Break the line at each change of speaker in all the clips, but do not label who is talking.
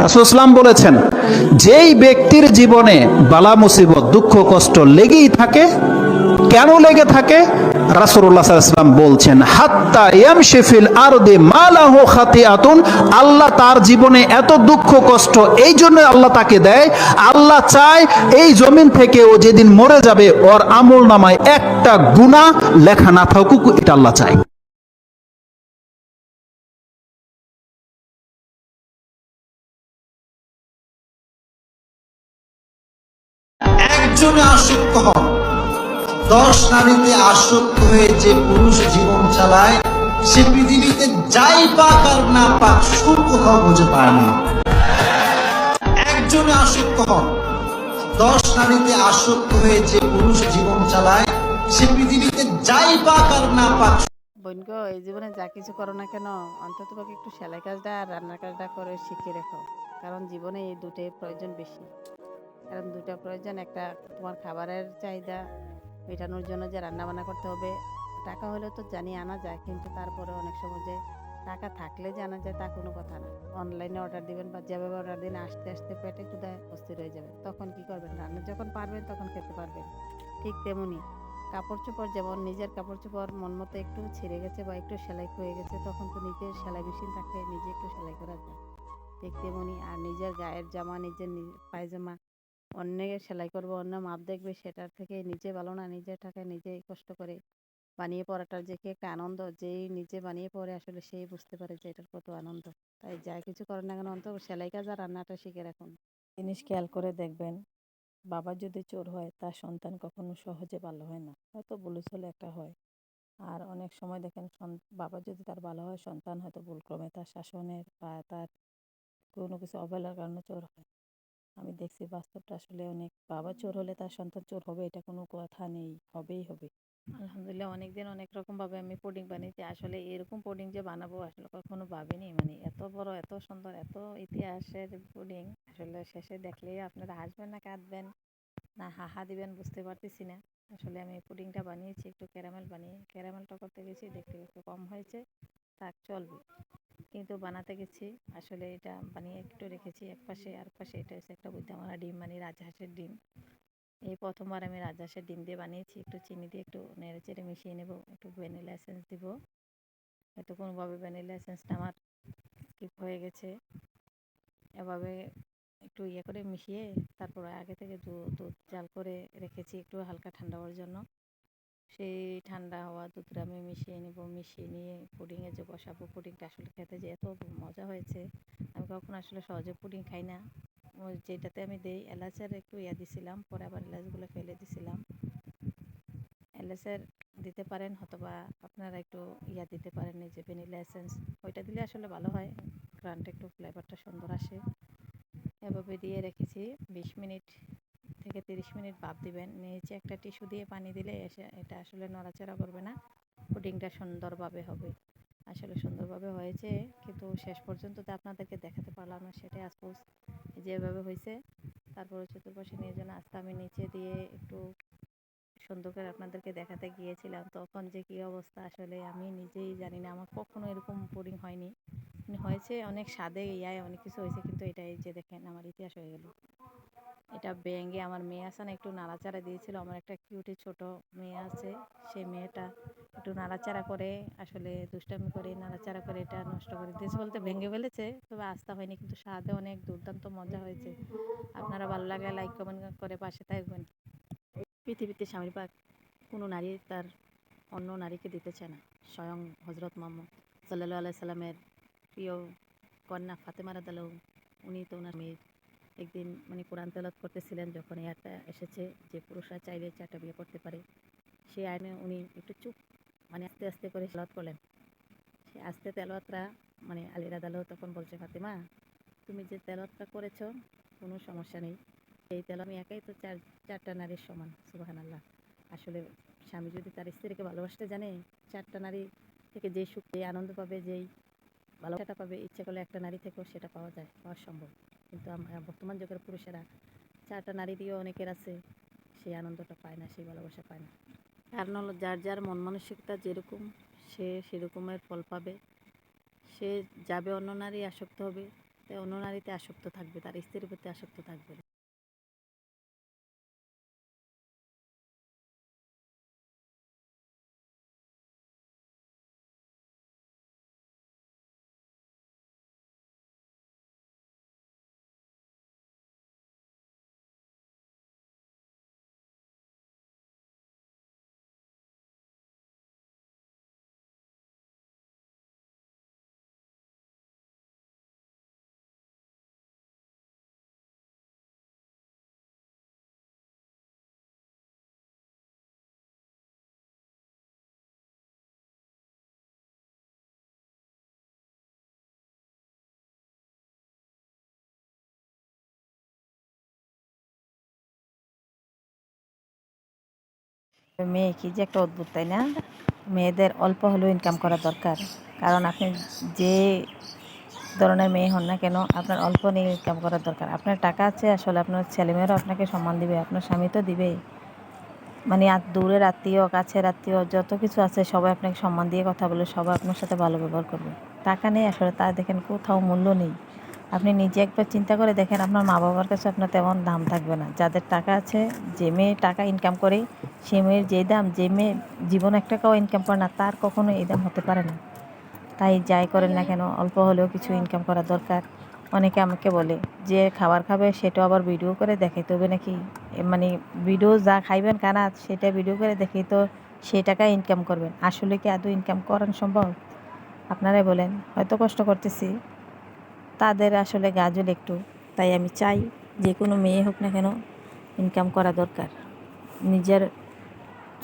রাসুলাম বলেছেন, যেই ব্যক্তির জীবনে বালা, মুসিবত, দুঃখ, কষ্ট লেগেই থাকে, কেন লেগে থাকে? রাসুল্লাহ সাল্লাম বলছেন খাতিয়াতুন আল্লাহ তার জীবনে এত দুঃখ, কষ্ট, এই জন্য আল্লাহ তাকে দেয়, আল্লাহ চায় এই জমিন থেকে ও যেদিন মরে যাবে, ওর আমল নামায় একটা গুণা লেখা না থাকুক, এটা আল্লাহ চায়।
একজনে আসক্ত হন দশ নারীতে আসক্ত হয়ে যে পুরুষ জীবন চালায়, সে পৃথিবীতে যাই পাক আর না পাক, সুখ কোথাও খুঁজে পায় না। একজনে আসক্ত হন দশ নারীতে আসক্ত হয়ে যে পুরুষ জীবন চালায়, সে পৃথিবীতে যাই পাক আর না পাক
বোন এই জীবনে যা কিছু করো না কেন, অন্তত একটু সেলাই কাজটা আর রান্নার কাজটা করে শিখে রেখো, কারণ জীবনে এই দুটোই প্রয়োজন বেশি। কারণ দুটো প্রয়োজন, একটা তোমার খাবারের চাহিদা, মেটানোর জন্য যে রান্না বান্না করতে হবে। টাকা হলে তো জানি আনা যায়, কিন্তু তারপরে অনেক সময় যে টাকা থাকলে আনা যায় তা কোনো কথা না। অনলাইনে অর্ডার দিবেন বা যেভাবে অর্ডার দিন, আসতে আসতে পেটে ক্ষুদায় অস্থির হয়ে যাবে। তখন কি করবেন? রান্না যখন পারবেন, তখন খেতে পারবেন। ঠিক তেমনি কাপড় চোপড় যেমন নিজের কাপড় চোপড় মন মতো একটু ছিঁড়ে গেছে বা একটু সেলাই হয়ে গেছে, তখন তো নিজের সেলাই মেশিন থাকলে নিজে একটু সেলাই করা যায়। ঠিক তেমনি আর নিজের গায়ের জামা, নিজের পায়জামা অন্যের সেলাই করব, অন্য মাপ দেখবে সেটার থেকে নিজে ভালো না, নিজের টাকায় নিজেই কষ্ট করে বানিয়ে পড়াটার যে কি একটা আনন্দ, যেই নিজে বানিয়ে পড়ে আসলে সেই বুঝতে পারে যে এটার কত আনন্দ। তাই যা কিছু করেন না কেন অন্তত সেলাই কাজ আর রান্নাটা শিখে রাখুন। জিনিস খেয়াল করে দেখবেন, বাবা যদি চোর হয় তার সন্তান কখনো সহজে ভালো হয় না, হয়তো ভুলে চলে একটা হয়। আর অনেক সময় দেখেন বাবা যদি তার ভালো হয়, সন্তান হয়তো ভুলক্রমে তার শাসনের বা তার কোনো কিছু অবহেলার কারণে চোর হয়। আমি দেখছি বাস্তবটা আসলে অনেক বাবা চোর হলে তার সন্তান চোর হবে, এটা কোনো কথা নেই, হবেই হবে। আলহামদুলিল্লাহ, অনেকদিন অনেক রকম ভাবে আমি পুডিং বানিয়েছি। আসলে এরকম পুডিং যে বানাবো আসলে কখনো ভাবিনি। মানে এত বড়, এত সুন্দর, এত ইতিহাসের পুডিং আসলে শেষে দেখলেই আপনারা হাসবেন না, কাঁদবেন না, হাহা দিবেন, বুঝতে পারতেছি না। আসলে আমি পুডিংটা বানিয়েছি, একটু ক্যারামেল বানিয়ে ক্যারামেলটা করতে গেছি, দেখতে একটু কম হয়েছে থাক চলবে। কিন্তু বানাতে গেছি। আসলে এটা বানিয়ে একটু রেখেছি এক পাশে আর পাশে এটা হচ্ছে একটা বুদ্ধামারা ডিম মানে রাজহাঁসের ডিম। এই প্রথমবার আমি রাজহাঁসের ডিম দিয়ে বানিয়েছি, একটু চিনি দিয়ে একটু নেড়ে চেড়ে মিশিয়ে নেব, একটু ভ্যানিলা এসেন্স দিব। হয়তো কোনোভাবে ভ্যানিলা এসেন্সটা আমার স্কিপ হয়ে গেছে। এভাবে একটু ইয়ে করে মিশিয়ে, তারপরে আগে থেকে দুধ জাল করে রেখেছি একটু হালকা ঠান্ডা হওয়ার জন্য। সেই ঠান্ডা হওয়া দুধটা আমি মিশিয়ে নেব, মিশিয়ে নিয়ে পুডিংয়ে যে বসাবো, পুডিংটা আসলে খেতে যে এত মজা হয়েছে, আমি কখনো আসলে সহজে পুডিং খাই না। যেটাতে আমি দেই, এলাচের একটু ইয়া দিছিলাম, পরে আবার এলাচগুলো ফেলে দিছিলাম। এলাচের দিতে পারেন অথবা আপনারা একটু ইয়া দিতে পারেন, এই যে ভ্যানিলা এসেন্স, ওইটা দিলে আসলে ভালো হয়, গ্রানটা একটু ফ্লেভারটা সুন্দর আসে। এভাবে দিয়ে রেখেছি বিশ মিনিট। থেকে তিরিশ মিনিট ভাপ দিবেন। নিচে একটা টিস্যু দিয়ে পানি দিলে এসে এটা আসলে নড়াচড়া করবে না। পুডিংটা সুন্দরভাবে হবে। আসলে সুন্দরভাবে হয়েছে। কিন্তু শেষ পর্যন্ত তো আপনাদেরকে দেখাতে পারলাম না, সেটাই আফসোস। যেভাবে হয়েছে, তারপরে চতুর্পাশে নিয়ে যেন আস্তে আমি নিচে দিয়ে একটু সুন্দর করে আপনাদেরকে দেখাতে গিয়েছিলাম। তখন যে কী অবস্থা, আসলে আমি নিজেই জানি না। আমার কখনো এরকম পুডিং হয়নি। মানে হয়েছে অনেক স্বাদে, ইয়ায় অনেক কিছু হয়েছে, কিন্তু এটাই যে দেখেন, আমার ইতিহাস হয়ে গেল। এটা ব্যাঙ্গে আমার মেয়ে আছে না, একটু নাড়াচাড়া দিয়েছিল। আমার একটা কিউটি ছোট মেয়ে আছে সেই মেয়েটা একটু নাড়াচাড়া করে, আসলে দুষ্টামি করে, নাড়াচাড়া করে এটা নষ্ট করে দিয়েছে বলতে ভেঙে ফেলেছে। তবে আস্থা হয়নি, কিন্তু স্বাদে অনেক দুর্দান্ত মজা হয়েছে। আপনারা ভালো লাগলে লাইক কমেন্ট করে পাশে থাকবেন। পৃথিবীতে স্বামীর পাক কোনো নারী তার অন্য নারীকে দিতে চায় না। স্বয়ং হজরত মোহাম্মদ আলাই সাল্লামের প্রিয় কন্যা ফাতেমা রাদালু উনি তো ওনার মেয়ের একদিন মানে কোরআন তেলাত করতেছিলেন, যখন এই এসেছে যে পুরুষরা চাইলে চারটা বিয়ে করতে পারে। সেই আইনে উনি একটু চুপ মানে আস্তে আস্তে করে তেলাওয়াত করলেন। সে আস্তে তেলাওয়াতরা মানে আলী রাদালু তখন বলছে, ফাতেমা, তুমি যে তেলাওয়াতটা করেছ, কোনো সমস্যা নেই। এই তেল আমি একাই তো চার, চারটা নারীর সমান সুবাহান আল্লাহ আসলে স্বামী যদি তার স্ত্রীকে ভালোবাসতে জানে, চারটা নারী থেকে যেই সুখ, যেই আনন্দ পাবে, যেই ভালোবাসাটা পাবে, ইচ্ছে করলে একটা নারী থেকেও সেটা পাওয়া যায়, পাওয়া সম্ভব। কিন্তু আমরা বর্তমান যুগের পুরুষেরা চারটা নারী দিয়েও অনেকের আছে, সেই আনন্দটা পায় না, সেই ভালোবাসা পায় না। কারণ হলো যার যার মন মানসিকতা যেরকম, সে সেরকমের ফল পাবে। সে যাবে অন্য নারী আসক্ত হবে তাই অন্য নারীতে আসক্ত থাকবে, তার স্ত্রীর প্রতি আসক্ত থাকবে মেয়ে কি যে একটা অদ্ভুত, তাই না? মেয়েদের অল্প হলেও ইনকাম করা দরকার। কারণ আপনি যে ধরনের মেয়ে হন না কেন, আপনার অল্প নিয়ে ইনকাম করা দরকার। আপনার টাকা আছে আসলে, আপনার ছেলেমেয়েরাও আপনাকে সম্মান দিবে, আপনার স্বামী তো দিবেই মানে আর দূরের আত্মীয়, কাছের আত্মীয়, যত কিছু আছে, সবাই আপনাকে সম্মান দিয়ে কথা বলে, সবাই আপনার সাথে ভালো ব্যবহার করবে। টাকা নেই আসলে, তা দেখেন কোথাও মূল্য নেই। আপনি নিজে একবার চিন্তা করে দেখেন আপনার মা বাবার কাছে আপনার তেমন দাম থাকবে না। যাদের টাকা আছে, যে মেয়ে টাকা ইনকাম করে, সে মেয়ের যে দাম, যে মেয়ে জীবন এক টাকাও ইনকাম করে না, তার কখনো এই দাম হতে পারে না। তাই যাই করেন না কেন, অল্প হলেও কিছু ইনকাম করা দরকার। অনেকে আমাকে বলে, যে খাবার খাবে সেটা আবার ভিডিও করে দেখাইতে হবে নাকি? মানে ভিডিও যা খাইবেন কানা সেটা ভিডিও করে দেখেই তো সে টাকা ইনকাম করবেন। আসলে কি আদৌ ইনকাম করানো সম্ভব? আপনারাই বলেন, হয়তো কষ্ট করতেছি। তাদের আসলে গাজল একটু, তাই আমি চাই যে কোনো মেয়ে হোক না কেন ইনকাম করা দরকার। নিজের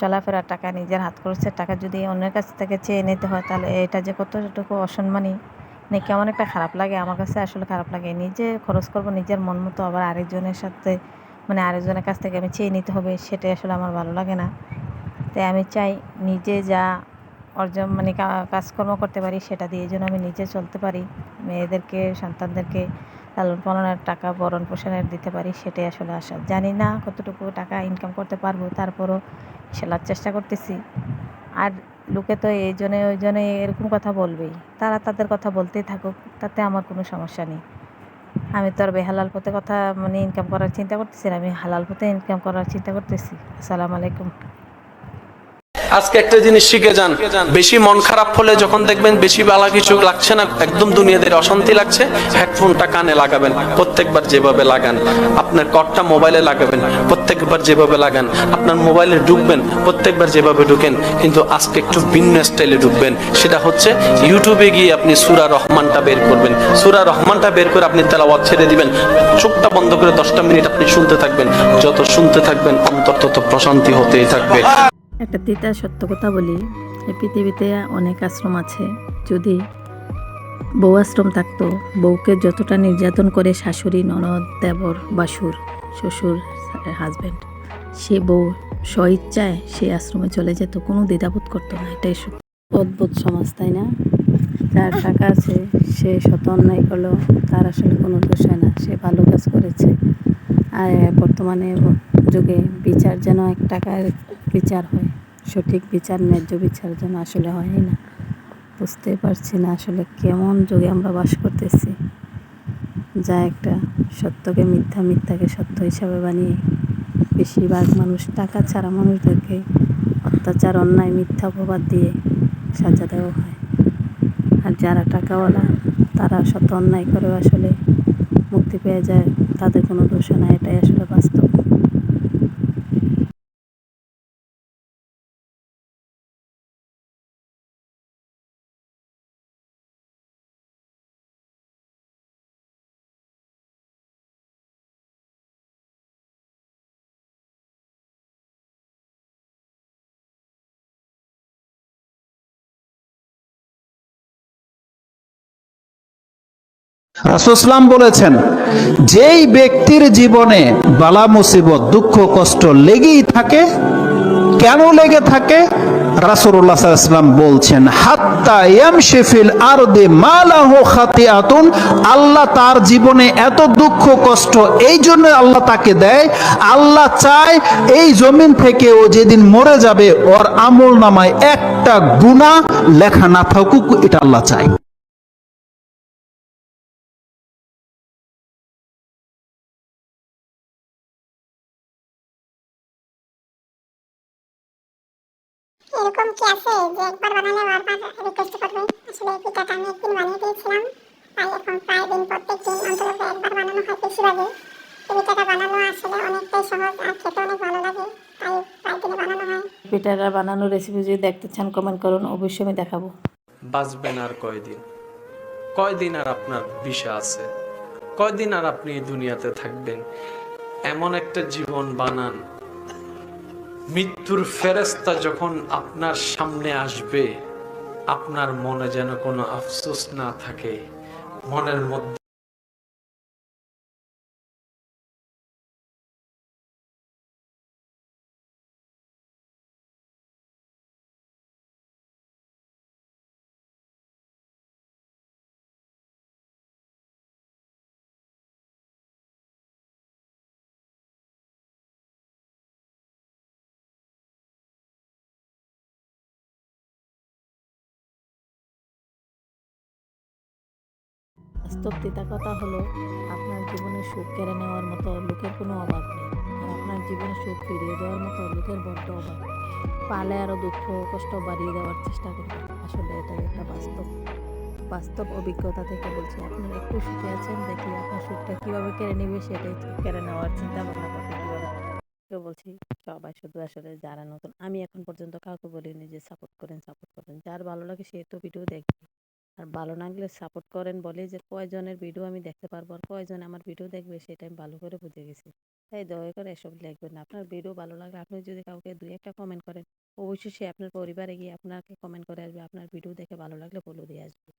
চলাফেরার টাকা, নিজের হাত খরচের টাকা যদি অন্যের কাছ থেকে চেয়ে নিতে হয়, তাহলে এটা যে কতটুকু অসম্মানী মানে কেমন একটা খারাপ লাগে। আমার কাছে আসলে খারাপ লাগে। নিজে খরচ করব, নিজের মন মতো আবার আরেকজনের সাথে মানে আরেকজনের কাছ থেকে আমি চেয়ে নিতে হবে, সেটাই আসলে আমার ভালো লাগে না। তাই আমি চাই নিজে যা অর্জন মানে কাজকর্ম করতে পারি, সেটা দিয়ে যেন আমি নিজে চলতে পারি, মেয়েদেরকে, সন্তানদেরকে লালন পালনের টাকা বরণ পোষণের দিতে পারি, সেটাই আসলে আশা। জানি না কতটুকু টাকা ইনকাম করতে পারব, তারপরও সেলার চেষ্টা করতেছি। আর লোকে তো এই জন্যে, ওই জন্যে এরকম কথা বলবেই। তারা তাদের কথা বলতেই থাকুক, তাতে আমার কোনো সমস্যা নেই। আমি তো আর বেহালাল পথে কথা মানে ইনকাম করার চিন্তা করতেছি না, আমি হালাল পথে ইনকাম করার চিন্তা করতেছি। আসসালামু আলাইকুম।
আজকে একটা জিনিস শিখে যান। বেশি মন খারাপ হলে যখন দেখবেন বেশি বালা কিছু লাগছে না, একদম দুনিয়াদের অশান্তি লাগছে, হেডফোনটা কানে লাগাবেন, প্রত্যেকবার যেভাবে লাগান। আপনার কটটা মোবাইলে লাগাবেন, প্রত্যেকবার যেভাবে লাগান। আপনার মোবাইলে ঢুকবেন, প্রত্যেকবার যেভাবে ঢুকেন, কিন্তু আজকে একটু ভিন্ন স্টাইলে ঢুকবেন। সেটা হচ্ছে ইউটিউবে গিয়ে আপনি সুরা রহমানটা বের করবেন। সুরা রহমানটা বের করে আপনি তেলাওয়াত ছেড়ে দিবেন। চোখটা বন্ধ করে দশটা মিনিট আপনি শুনতে থাকবেন। যত শুনতে থাকবেন, অন্তর তত প্রশান্তি হতেই থাকবে।
একটা তিতা সত্য কথা বলি, এই পৃথিবীতে অনেক আশ্রম আছে যদি বউ আশ্রম থাকতো, বউকে যতটা নির্যাতন করে শাশুড়ি, ননদ, দেবর, বাসুর, শ্বশুর হাজব্যান্ড সে বউ স্বইচ্ছায় সে আশ্রমে চলে যেত, কোনো দ্বিধাবোধ করতো না, এটাই অদ্ভুত সমাজ, তাই না? যার টাকা আছে, সে শত অন্যায় করলেও তার আসলে কোনো দোষ হয় না, সে ভালো কাজ করেছে। আর বর্তমানে যুগে বিচার যেন এক টাকার বিচার হয়, সঠিক বিচার, ন্যায্য বিচার যেন আসলে হয় না। বুঝতে পারছি না আসলে কেমন যুগে আমরা বাস করতেছি। যা একটা সত্যকে মিথ্যা, মিথ্যাকে সত্য হিসাবে বানিয়ে বেশিরভাগ মানুষ, টাকা ছাড়া মানুষদেরকে অত্যাচার, অন্যায়, মিথ্যা অপবাদ দিয়ে সাজা দেওয়া হয়। আর যারা টাকাওয়ালা, তারা শত অন্যায় করেও আসলে মুক্তি পেয়ে যায়, তাদের কোনো দোষ হয় না এটাই আসলে বাস্তব।
রাসুসলাম বলেছেন, যেই ব্যক্তির জীবনে বালা, মুসিবত, দুঃখ, কষ্ট লেগেই থাকে, কেন লেগে থাকে? আলাইহি ওয়াসাল্লাম বলছেন, হাত্তা আল্লাহ তার জীবনে এত দুঃখ, কষ্ট, এই জন্য আল্লাহ তাকে দেয়, আল্লাহ চায় এই জমিন থেকে ও যেদিন মরে যাবে, ওর আমল নামায় একটা গুনাহ লেখা না থাকুক, এটা আল্লাহ চায়।
এরকম কি আছে যে একবার বানালে বারবার রিকোয়েস্ট করবে? আসলে এই পিঠাটা আমি একদিন বানিয়ে দিয়েছিলাম তাই এখন প্রায় দিন প্রত্যেক দিন অন্তত একবার বানানো হয় বেশিরভাগই এই পিঠাটা বানানো আসলে অনেকটাই সহজ আর খেতে অনেক ভালো লাগে তাই প্রায় দিনে বানানো হয়।
পিঠাটা বানানোর রেসিপি যদি দেখতে চান কমেন্ট করুন অবশ্যই আমি দেখাবো।
বাঁচবেন আর কয়দিন? কয়দিন আর আপনার বিষা আছে? কয়দিন আর আপনি এই দুনিয়াতে থাকবেন? এমন একটা জীবন বানান মৃত্যুর ফেরেস্তা যখন আপনার সামনে আসবে, আপনার মনে যেন কোনো আফসোস না থাকে, মনের মধ্যে
বাস্তব তিতা কথা হলো, আপনার জীবনে সুখ কেড়ে নেওয়ার মতো লোকের কোনো অভাব নেই। আর আপনার জীবনে সুখ ফিরিয়ে দেওয়ার মতো লোকের বড্ড অভাব পালে আরও দুঃখ কষ্ট বাড়িয়ে দেওয়ার চেষ্টা করবেন। আসলে এটাই একটা বাস্তব বাস্তব অভিজ্ঞতা থেকে বলছি, আপনি একটু সুখে আছেন দেখি আপনার সুখটা কীভাবে কেড়ে নেবে সেটাই কেড়ে নেওয়ার চিন্তা ভাবনা করতে কীভাবে বলছি, সবাই শুধু আসলে যারা নতুন, আমি এখন পর্যন্ত কাউকে বলিনি যে সাপোর্ট করেন সাপোর্ট করেন। যার ভালো লাগে সে তো ভিডিও দেখবে। আর ভালো লাগলে সাপোর্ট করেন বলে যে কয়জনের ভিডিও আমি দেখতে পারব আর কয়জন আমার ভিডিও দেখবে সেটা আমি ভালো করে বুঝে গেছি। তাই দয়া করে এসব লিখবেন না। আপনার ভিডিও ভালো লাগলে আপনি যদি কাউকে দুই একটা কমেন্ট করেন, অবশ্যই সে আপনার পরিবারে গিয়ে আপনাকে কমেন্ট করে আসবে, আপনার ভিডিও দেখে ভালো লাগলে বলে দিয়ে আসবে।